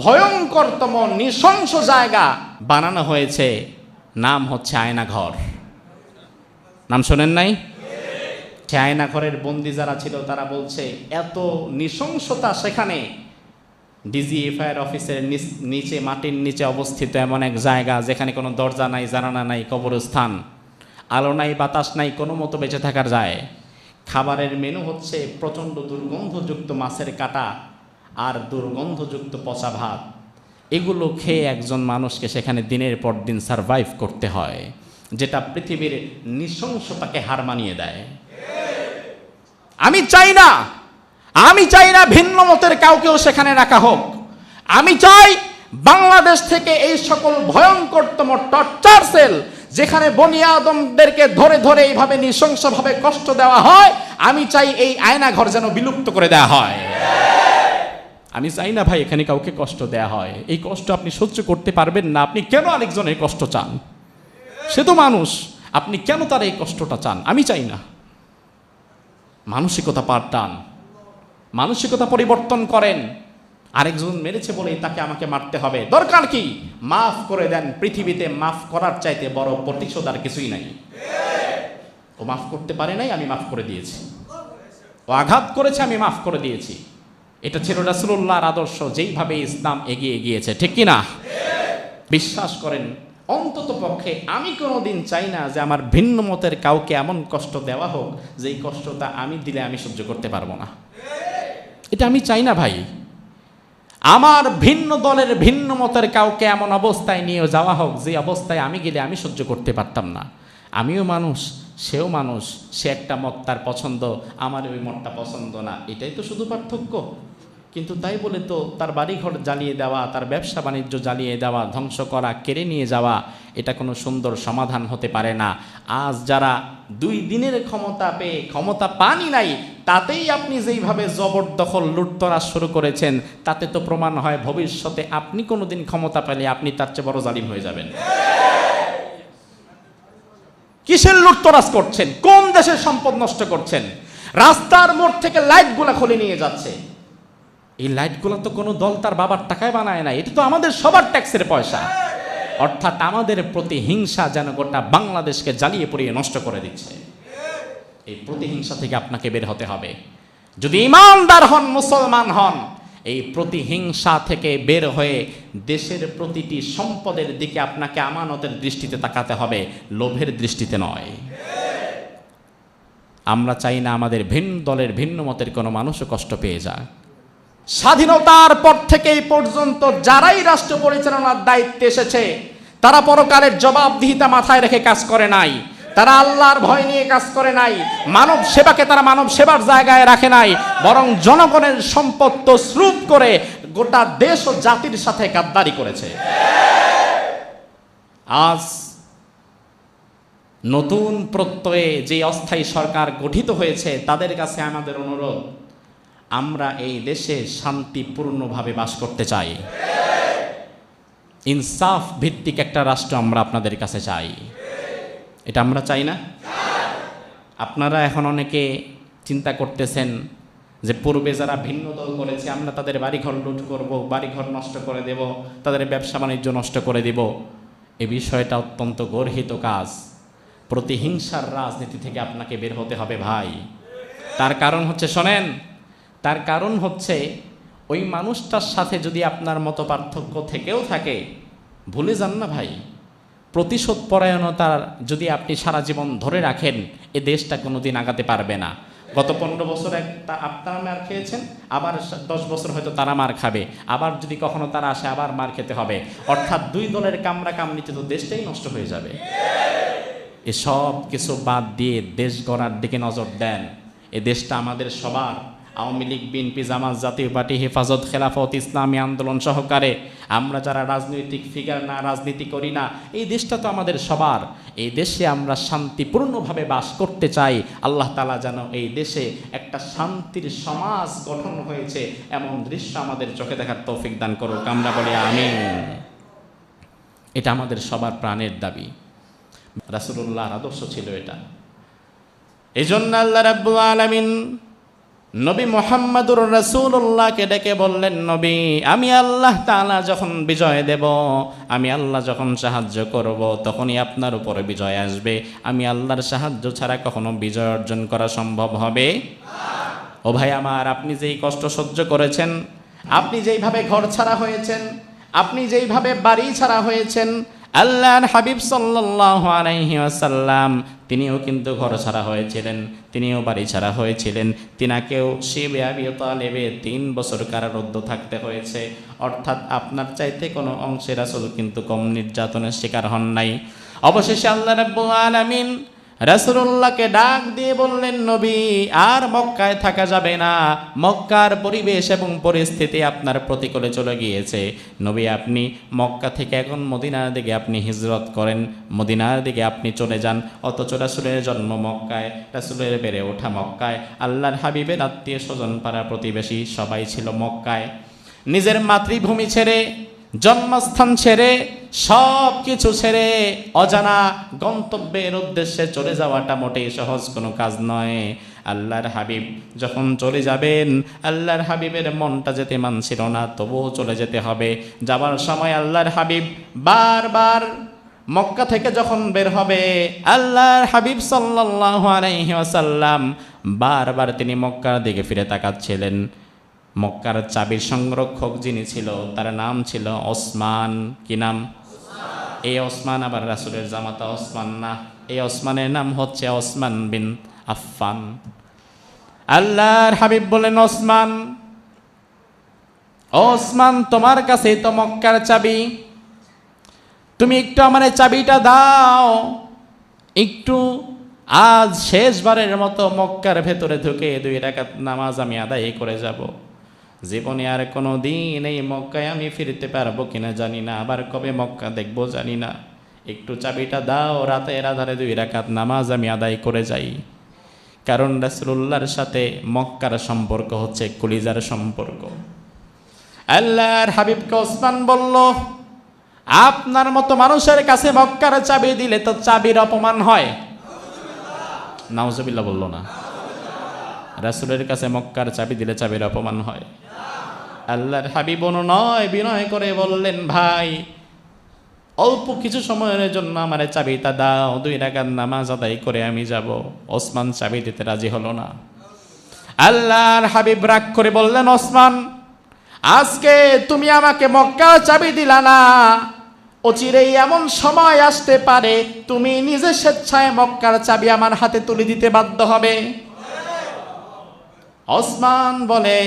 ভয়ঙ্করতম, নৃশংস জায়গা বানানো হয়েছে। নাম হচ্ছে আয়নাঘর। নাম শোনেন নাই? সে আয়নাঘরের বন্দি যারা ছিল, তারা বলছে, এত নৃশংসতা সেখানে। ডিজিএফআইআর অফিসের নিচ- নিচে, মাটির নিচে অবস্থিত এমন এক জায়গা, যেখানে কোনো দরজা নাই জানানা নাই, কবরস্থান, আলো নাই, বাতাস নাই, কোনো মতো বেঁচে থাকার যায়। খাবারের মেনু হচ্ছে প্রচণ্ড দুর্গন্ধযুক্ত মাছের কাটা। আর দুর্গন্ধযুক্ত পচা ভাত। এগুলো খেয়ে একজন মানুষকে সেখানে দিনের পর দিন সারভাইভ করতে হয়, যেটা পৃথিবীর নৃশংসতাকে হার মানিয়ে দেয়। আমি চাই না, আমি চাই না ভিন্ন মতের কাউকেও সেখানে রাখা হোক। আমি চাই বাংলাদেশ থেকে এই সকল ভয়ঙ্করতম টর্চার সেল যেখানে বনিয়া আদমদেরকে ধরে ধরে এইভাবে নৃশংসভাবে কষ্ট দেওয়া হয়, আমি চাই এই আয়নাঘর যেন বিলুপ্ত করে দেওয়া হয়। আমি চাই না ভাই এখানে কাউকে কষ্ট দেয়া হয়। এই কষ্ট আপনি সহ্য করতে পারবেন না। আপনি কেন আরেকজনের কষ্ট চান? সে তো মানুষ। আপনি কেন তার এই কষ্টটা চান? আমি চাই না। মানসিকতা পাল্টান মানসিকতা পরিবর্তন করেন। আরেকজন মেরেছে বলেই তাকে আমাকে মারতে হবে। দরকার কি? মাফ করে দেন। পৃথিবীতে মাফ করার চাইতে বড় প্রতিশোধ আর কিছুই নাই। ও মাফ করতে পারে নাই, আমি মাফ করে দিয়েছি। ও আঘাত করেছে, আমি মাফ করে দিয়েছি। এটা ছিল রাসুল্লাহর আদর্শ, যেইভাবে ইসলাম এগিয়ে গিয়েছে। ঠিক কি না বিশ্বাস করেন, অন্তত পক্ষে আমি কোনো দিন চাই না যে আমার ভিন্ন মতের কাউকে এমন কষ্ট দেওয়া হোক যে এই কষ্টটা আমি দিলে আমি সহ্য করতে পারব না। এটা আমি চাই না ভাই। আমার ভিন্ন দলের ভিন্ন মতের কাউকে এমন অবস্থায় নিয়ে যাওয়া হোক, যে অবস্থায় আমি গেলে আমি সহ্য করতে পারতাম না। আমিও মানুষ, সেও মানুষ, সে একটা মত তার পছন্দ আমার ওই মতটা পছন্দ না। এটাই তো শুধু পার্থক্য। কিন্তু তাই বলে তো তার বাড়িঘর জ্বালিয়ে দেওয়া, তার ব্যবসা বাণিজ্য জ্বালিয়ে দেওয়া, ধ্বংস করা, কেড়ে নিয়ে যাওয়া, এটা কোনো সুন্দর সমাধান হতে পারে না। আজ যারা দুই দিনের ক্ষমতা পেয়ে ক্ষমতা পানি নাই, তাতেই আপনি যেইভাবে জবরদখল লুটতরা শুরু করেছেন, তাতে তো প্রমাণ হয় ভবিষ্যতে আপনি কোনোদিন ক্ষমতা পেলে আপনি তার চেয়ে বড় জালিম হয়ে যাবেন। কিসের লুটতরাজ করছেন? কোন দেশের সম্পদ নষ্ট করছেন? রাস্তার মোড় থেকে লাইটগুলা খুলে নিয়ে যাচ্ছে। এই লাইটগুলো তো কোনো দল তার বাবার টাকায় বানায় না এটা তো আমাদের সবার ট্যাক্সের পয়সা। অর্থাৎ আমাদের প্রতি হিংসা যেন গোটা বাংলাদেশকে জ্বালিয়ে পড়িয়ে নষ্ট করে দিচ্ছে। এই প্রতিহিংসা থেকে আপনাকে বের হতে হবে। যদি ইমানদার হন, মুসলমান হন, এই প্রতিহিংসা থেকে বের হয়ে দেশের প্রতিটি সম্পদের দিকে আপনাকে আমানতের দৃষ্টিতে তাকাতে হবে, লোভের দৃষ্টিতে নয়। আমরা চাই না আমাদের ভিন্ন দলের ভিন্ন মতের কোনো মানুষও কষ্ট পেয়ে যাক। স্বাধীনতার পর থেকে এই পর্যন্ত যারাই রাষ্ট্র পরিচালনার দায়িত্বে এসেছে, তারা পরকালের জবাবদিহিতা মাথায় রেখে কাজ করে নাই। তারা আল্লাহর ভয় নিয়ে কাজ করে নাই। মানব সেবাকে তারা মানব সেবার জায়গায় রাখে নাই, বরং জনগণের সম্পদ তসরূপ করে গোটা দেশ ও জাতির সাথে গাদ্দারি করেছে। আজ নতুন প্রত্যয়ে যে অস্থায়ী সরকার গঠিত হয়েছে, তাদের কাছে আমাদের অনুরোধ আমরা এই দেশে শান্তিপূর্ণভাবে বাস করতে চাই। ইনসাফ ভিত্তিক একটা রাষ্ট্র আমরা আপনাদের কাছে চাই। এটা আমরা চাই না? আপনারা এখন অনেকে চিন্তা করতেছেন যে পূর্বে যারা ভিন্ন দল করেছে, আমরা তাদের বাড়িঘর লুট করব, বাড়িঘর নষ্ট করে দেব, তাদের ব্যবসা বাণিজ্য নষ্ট করে দেব। এ বিষয়টা অত্যন্ত গর্হিত কাজ। প্রতিহিংসার রাজনীতি থেকে আপনাকে বের হতে হবে ভাই। তার কারণ হচ্ছে, শোনেন তার কারণ হচ্ছে, ওই মানুষটার সাথে যদি আপনার মতো পার্থক্য থেকেও থাকে, ভুলে যান না ভাই। প্রতিশোধ পরায়ণতার যদি আপনি সারা জীবন ধরে রাখেন, এ দেশটা কোনোদিন আগাতে পারবে না। গত পনেরো বছর এক তা- আপনারা মার খেয়েছেন, আবার দশ বছর হয়তো তারা মার খাবে। আবার যদি কখনো তারা আসে, আবার মার খেতে হবে। অর্থাৎ দুই দলের কামরা কামড়িতে তো দেশটাই নষ্ট হয়ে যাবে। এসব কিছু বাদ দিয়ে দেশ গড়ার দিকে নজর দেন। এ দেশটা আমাদের সবার। আওয়ামী লীগ, বিএনপি, জামাত, জাতীয় পার্টি, হেফাজত, খেলাফত, ইসলামী আন্দোলন সহকারে আমরা যারা রাজনৈতিক ফিগার না, রাজনীতি করি না, এই দেশটা তো আমাদের সবার। এই দেশে আমরা শান্তিপূর্ণভাবে বাস করতে চাই। আল্লাহ তালা যেন এই দেশে একটা শান্তির সমাজ গঠন হয়েছে এমন দৃশ্য আমাদের চোখে দেখার তৌফিক দান করুক। আমরা বলি আমিন। এটা আমাদের সবার প্রাণের দাবি। রাসুল্লাহর আদর্শ ছিল এটা। এই জন্য আল্লাহ রাব্বুল আলামিন নবী মোহাম্মদুর রসুল্লাহকে ডেকে বললেন, নবী, আমি আল্লাহ তাআলা যখন বিজয় দেব, আমি আল্লাহ যখন সাহায্য করব, তখনই আপনার উপরে বিজয় আসবে। আমি আল্লাহর সাহায্য ছাড়া কখনো বিজয় অর্জন করা সম্ভব হবে? ও ভাই আমার, আপনি যেই কষ্ট সহ্য করেছেন, আপনি যেইভাবে ঘর ছাড়া হয়েছেন, আপনি যেইভাবে বাড়ি ছাড়া হয়েছেন আল্লাহর হাবিব সাল্লাহ আসাল্লাম তিনিও কিন্তু ঘর ছাড়া হয়েছিলেন, তিনিও বাড়ি ছাড়া হয়েছিলেন, তিনাকেও সে ব্যাবিয়তা নেবে তিন বছর কারারুদ্ধ থাকতে হয়েছে। অর্থাৎ আপনার চাইতে কোনো অংশের আসল কিন্তু কম নির্যাতনের শিকার হন নাই। অবশেষে আল্লাহ রাব্বুল আলামিন রাসূলুল্লাহকে ডাক দিয়ে বললেন, নবী, আর মক্কায় থাকা যাবে না। মক্কার পরিবেশ এবং পরিস্থিতি আপনার প্রতিকূলে চলে গিয়েছে। নবী, আপনি মক্কা থেকে এখন মদিনার দিকে আপনি হিজরত করেন। মদিনার দিকে আপনি চলে যান। অথচ রাসুলের জন্ম মক্কায়, রাসুলের বেড়ে ওঠা মক্কায়। আল্লাহর হাবিবের আত্মীয় স্বজন পাড়া প্রতিবেশী সবাই ছিল মক্কায়। নিজের মাতৃভূমি ছেড়ে জন্মস্থান ছেড়ে, সব কিছু ছেড়ে অজানা গন্তব্যের উদ্দেশ্যে চলে যাওয়াটা মোটেই সহজ কোনো কাজ নয়। আল্লাহর হাবিব যখন চলে যাবেন, আল্লাহর হাবিবের মনটা যেতে মানছিল না, তবুও চলে যেতে হবে। যাবার সময় আল্লাহর হাবিব বারবার মক্কা থেকে যখন বের হবে, আল্লাহর হাবিব সাল্লাল্লাহু আলাইহি বারবার তিনি মক্কার দিকে ফিরে তাকাচ্ছিলেন। মক্কার চাবির সংরক্ষক যিনি ছিল, তার নাম ছিল ওসমান। কি নাম? এই ওসমান, আবার রাসুলের জামাতা ওসমান না। এই ওসমানের নাম হচ্ছে ওসমান বিন আফফান। আল্লাহর হাবিব বলেন, ওসমান ওসমান, তোমার কাছে তো মক্কার চাবি। তুমি একটু আমার চাবিটা দাও। একটু আজ শেষবারের মতো মক্কার ভেতরে ঢুকে দুই রাকাত নামাজ আমি আদায় করে যাব। জীবনে আর কোনো দিন এই মক্কায় আমি ফিরতে পারব কিনা জানি না, আবার কবে মক্কা দেখব জানি না। একটু চাবিটা দাও, রাতের আধারে দুই রাকাত নামাজ আমি আদায় করে যাই। কারণ রাসুল্লাহর সাথে মক্কার সম্পর্ক হচ্ছে কলিজার সম্পর্ক। আল্লাহর হাবিবকে ওসমান বলল, আপনার মতো মানুষের কাছে মক্কার চাবি দিলে তো চাবির অপমান হয়। নাউজবিল্লা বলল না। রাসুলের কাছে মক্কার চাবি দিলে চাবির অপমান হয়। আল্লাহর হাবিব নয়, বিনয় করে বললেন, ভাই, অল্প কিছু সময়ের জন্য আমার চাবিটা দাও, দুই টাকার নামাজ আদায় করে আমি যাব। ওসমান চাবি দিতে রাজি হলো না। আল্লাহর হাবিব রাগ করে বললেন, ওসমান, আজকে তুমি আমাকে মক্কার চাবি দিলা না। অচিরেই এমন সময় আসতে পারে, তুমি নিজে স্বেচ্ছায় মক্কার চাবি আমার হাতে তুলে দিতে বাধ্য হবে। ওসমান বলে,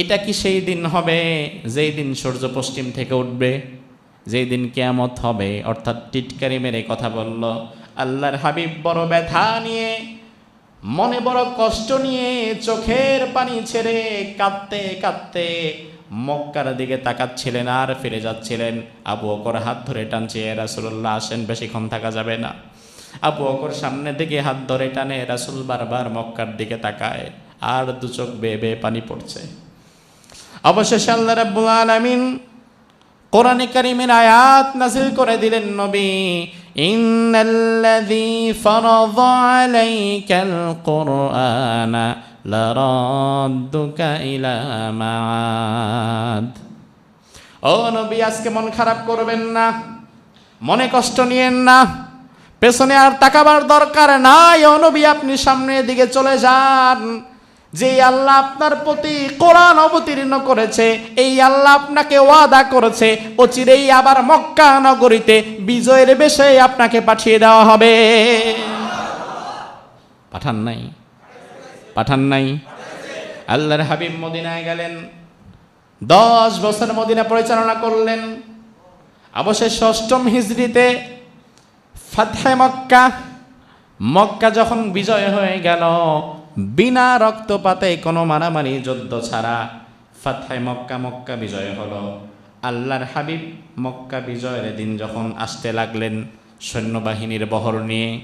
এটা কি সেই দিন হবে যেই দিন সূর্য পশ্চিম থেকে উঠবে? যেই দিন কেয়ামত হবে? অর্থাৎ টিটকারি মেরে কথা বলল। আল্লাহর হাবিব বড় ব্যথা নিয়ে, মনে বড় কষ্ট নিয়ে চোখের পানি ছেড়ে কাঁদতে কাঁদতে মক্কার দিকে তাকাচ্ছিলেন আর ফিরে যাচ্ছিলেন। আবু অকর হাত ধরে টানছে রাসুল্লাহ আসেন, বেশিক্ষণ থাকা যাবে না। আবু অকর সামনের দিকে হাত ধরে টানে, রাসুল বারবার মক্কার দিকে তাকায়। আর দু চোখ বেয়ে বেয়ে পানি পড়ছে। অবশেষে আল্লাহ রাব্বুল আলামিন কোরআনে কারিমের আয়াত নাজিল করে দিলেন নবী, ইন্নাল্লাযী ফারাযা আলাইকাল কুরআনা লারাদ্দুকা ইলা মাআদ। ও নবী, আজকে মন খারাপ করবেন না, মনে কষ্ট নিয়েন না, পেছনে আর তাকাবার দরকার নাই। ও নবী, আপনি সামনের দিকে চলে যান। যে আল্লাহ আপনার প্রতি কোরআন অবতীর্ণ করেছে, এই আল্লাহ আপনাকে ওয়াদা করেছে, অচিরেই আবার মক্কা নগরীতে বিজয়ের বেশে আপনাকে পাঠিয়ে দেওয়া হবে। পাঠান নাই? পাঠান নাই? আল্লাহর হাবিব মদিনায় গেলেন, দশ বছর মদিনা পরিচালনা করলেন। অবশেষ অষ্টম হিজড়িতে ফাতহে মক্কা মক্কা যখন বিজয় হয়ে গেল বিনা রক্তপাতে কোনো মারামারি যুদ্ধ ছাড়া ফাতহায় মক্কা মক্কা বিজয় হলো। আল্লাহর হাবিব মক্কা বিজয়ের দিন যখন আসতে লাগলেন সৈন্যবাহিনীর বহর নিয়ে।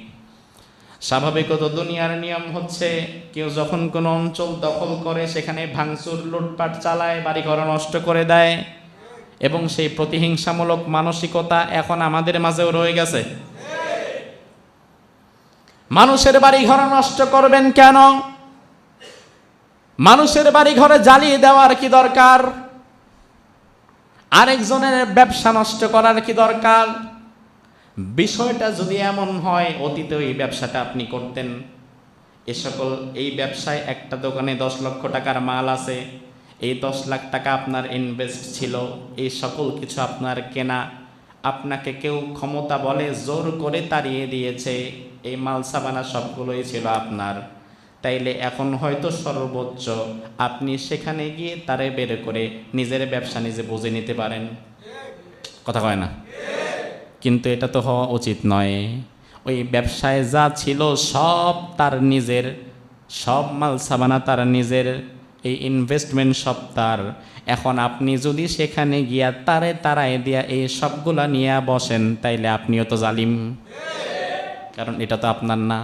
স্বাভাবিকত দুনিয়ার নিয়ম হচ্ছে, কেউ যখন কোনো অঞ্চল দখল করে, সেখানে ভাঙচুর, লুটপাট চালায়, বাড়িঘর নষ্ট করে দেয়। এবং সেই প্রতিহিংসামূলক মানসিকতা এখন আমাদের মাঝেও রয়ে গেছে। মানুষের বাড়ি ঘর নষ্ট করবেন কেন? মানুষের বাড়ি ঘরে জ্বালিয়ে দেওয়ার কি দরকার? আরেকজনের ব্যবসা নষ্ট করার কি দরকার? বিষয়টা যদি এমন হয়, অতীতে এই ব্যবসাটা আপনি করতেন। এ সকল, এই ব্যবসায় একটা দোকানে দশ লক্ষ টাকার মাল আছে। এই দশ লাখ টাকা আপনার ইনভেস্ট ছিল। এই সকল কিছু আপনার কেনা আপনাকে কেউ ক্ষমতা বলে জোর করে তাড়িয়ে দিয়েছে। এই মাল সাবানা সবগুলোই ছিল আপনার। তাইলে এখন হয়তো সর্বোচ্চ। আপনি সেখানে গিয়ে তারে বের করে নিজের ব্যবসা নিজে বুঝে নিতে পারেন। কথা কয় না? কিন্তু এটা তো হওয়া উচিত নয়। ওই ব্যবসায় যা ছিল সব তার নিজের, সব মাল সাবানা তার নিজের। এই ইনভেস্টমেন্ট সব তার। এখন আপনি যদি সেখানে গিয়া তারে তারায় দিয়া এই সবগুলা নিয়ে বসেন, তাইলে আপনিও তো জালিম। কারণ এটা তো আপনার না।